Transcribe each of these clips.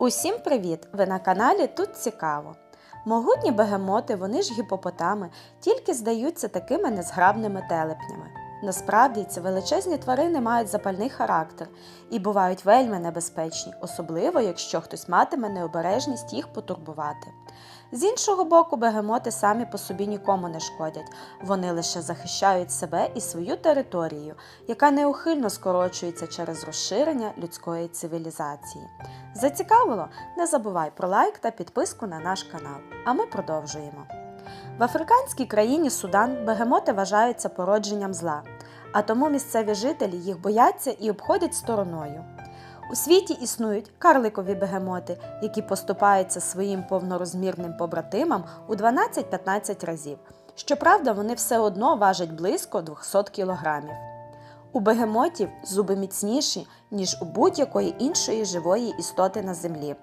Усім привіт! Ви на каналі Тут Цікаво. Могутні бегемоти, вони ж гіпопотами, тільки здаються такими незграбними телепнями. Насправді ці величезні тварини мають запальний характер і бувають вельми небезпечні, особливо якщо хтось матиме необережність їх потурбувати. З іншого боку, бегемоти самі по собі нікому не шкодять, вони лише захищають себе і свою територію, яка неухильно скорочується через розширення людської цивілізації. Зацікавило? Не забувай про лайк та підписку на наш канал. А ми продовжуємо. В африканській країні Судан бегемоти вважаються породженням зла, а тому місцеві жителі їх бояться і обходять стороною. У світі існують карликові бегемоти, які поступаються своїм повнорозмірним побратимам у 12-15 разів. Щоправда, вони все одно важать близько 200 кілограмів. У бегемотів зуби міцніші, ніж у будь-якої іншої живої істоти на землі.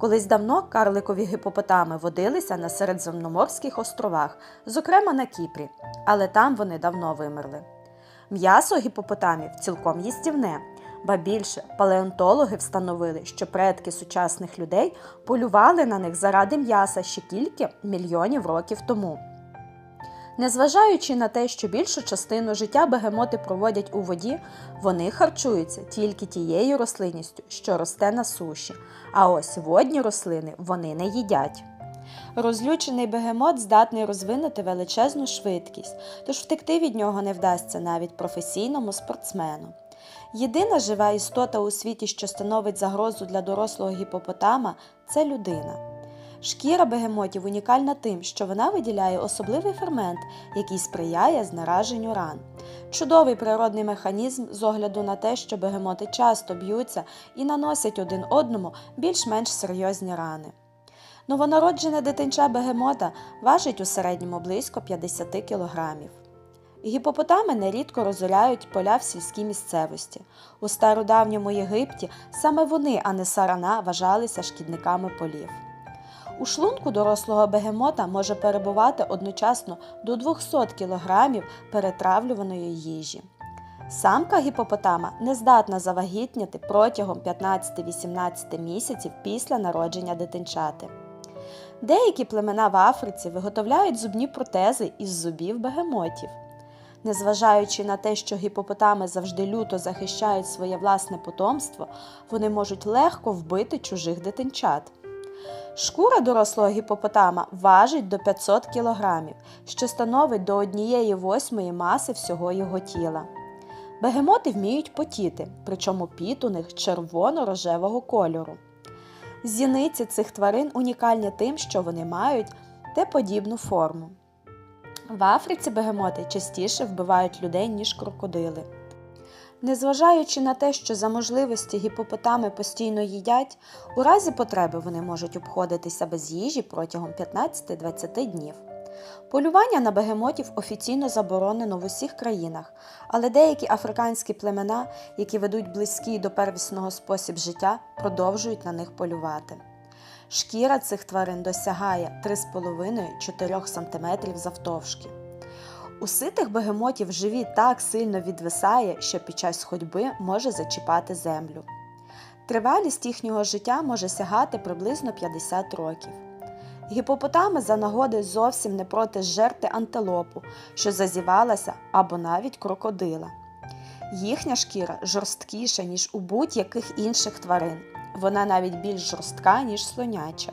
Колись давно карликові гіпопотами водилися на середземноморських островах, зокрема на Кіпрі, але там вони давно вимерли. М'ясо гіпопотамів цілком їстівне, ба більше палеонтологи встановили, що предки сучасних людей полювали на них заради м'яса ще кілька мільйонів років тому. Незважаючи на те, що більшу частину життя бегемоти проводять у воді, вони харчуються тільки тією рослинністю, що росте на суші, а ось водні рослини вони не їдять. Розлючений бегемот здатний розвинути величезну швидкість, тож втекти від нього не вдасться навіть професійному спортсмену. Єдина жива істота у світі, що становить загрозу для дорослого гіпопотама, це людина. Шкіра бегемотів унікальна тим, що вона виділяє особливий фермент, який сприяє знараженню ран. Чудовий природний механізм з огляду на те, що бегемоти часто б'ються і наносять один одному більш-менш серйозні рани. Новонароджене дитинча бегемота важить у середньому близько 50 кілограмів. Гіпопотами нерідко розоряють поля в сільській місцевості. У стародавньому Єгипті саме вони, а не сарана, вважалися шкідниками полів. У шлунку дорослого бегемота може перебувати одночасно до 200 кг перетравлюваної їжі. Самка гіпопотама не здатна завагітніти протягом 15-18 місяців після народження дитинчати. Деякі племена в Африці виготовляють зубні протези із зубів бегемотів. Незважаючи на те, що гіпопотами завжди люто захищають своє власне потомство, вони можуть легко вбити чужих дитинчат. Шкура дорослого гіпопотама важить до 500 кг, що становить до однієї восьмої маси всього його тіла. Бегемоти вміють потіти, причому піт у них червоно-рожевого кольору. Зіниці цих тварин унікальні тим, що вони мають Т-подібну форму. В Африці бегемоти частіше вбивають людей, ніж крокодили. Незважаючи на те, що за можливості гіпопотами постійно їдять, у разі потреби вони можуть обходитися без їжі протягом 15-20 днів. Полювання на бегемотів офіційно заборонено в усіх країнах, але деякі африканські племена, які ведуть близький до первісного спосіб життя, продовжують на них полювати. Шкіра цих тварин досягає 3,5-4 см завтовшки. У ситих бегемотів живіт так сильно відвисає, що під час ходьби може зачіпати землю. Тривалість їхнього життя може сягати приблизно 50 років. Гіпопотами за нагоди зовсім не проти жерти антилопу, що зазівалася або навіть крокодила. Їхня шкіра жорсткіша, ніж у будь-яких інших тварин. Вона навіть більш жорстка, ніж слоняча.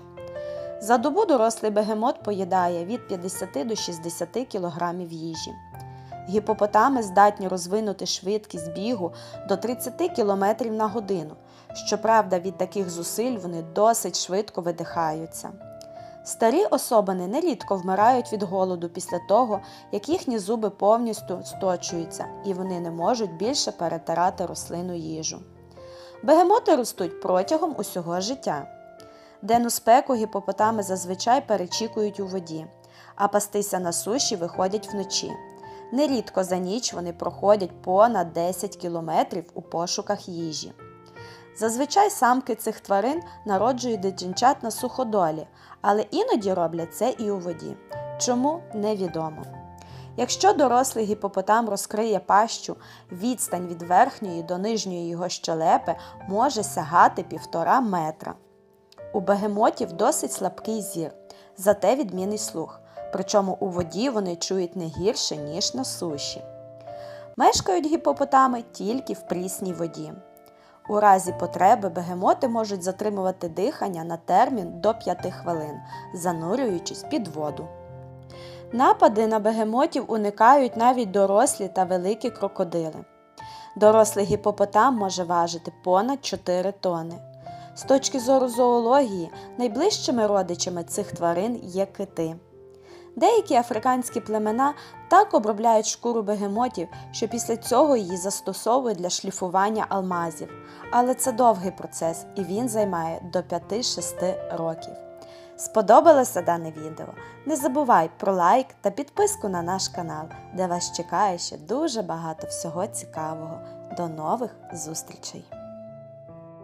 За добу дорослий бегемот поїдає від 50 до 60 кг їжі. Гіпопотами здатні розвинути швидкість бігу до 30 км на годину. Щоправда, від таких зусиль вони досить швидко видихаються. Старі особини нерідко вмирають від голоду після того, як їхні зуби повністю сточуються і вони не можуть більше перетирати рослину їжу. Бегемоти ростуть протягом усього життя. Денну спеку гіпопотами зазвичай перечікують у воді, а пастися на суші виходять вночі. Нерідко за ніч вони проходять понад 10 кілометрів у пошуках їжі. Зазвичай самки цих тварин народжують дитинчат на суходолі, але іноді роблять це і у воді. Чому невідомо. Якщо дорослий гіпопотам розкриє пащу, відстань від верхньої до нижньої його щелепи може сягати півтора метра. У бегемотів досить слабкий зір, зате відмінний слух. Причому у воді вони чують не гірше, ніж на суші. Мешкають гіпопотами тільки в прісній воді. У разі потреби бегемоти можуть затримувати дихання на термін до 5 хвилин, занурюючись під воду. Напади на бегемотів уникають навіть дорослі та великі крокодили. Дорослий гіпопотам може важити понад 4 тони. З точки зору зоології, найближчими родичами цих тварин є кити. Деякі африканські племена так обробляють шкуру бегемотів, що після цього її застосовують для шліфування алмазів. Але це довгий процес і він займає до 5-6 років. Сподобалося дане відео? Не забувай про лайк та підписку на наш канал, де вас чекає ще дуже багато всього цікавого. До нових зустрічей!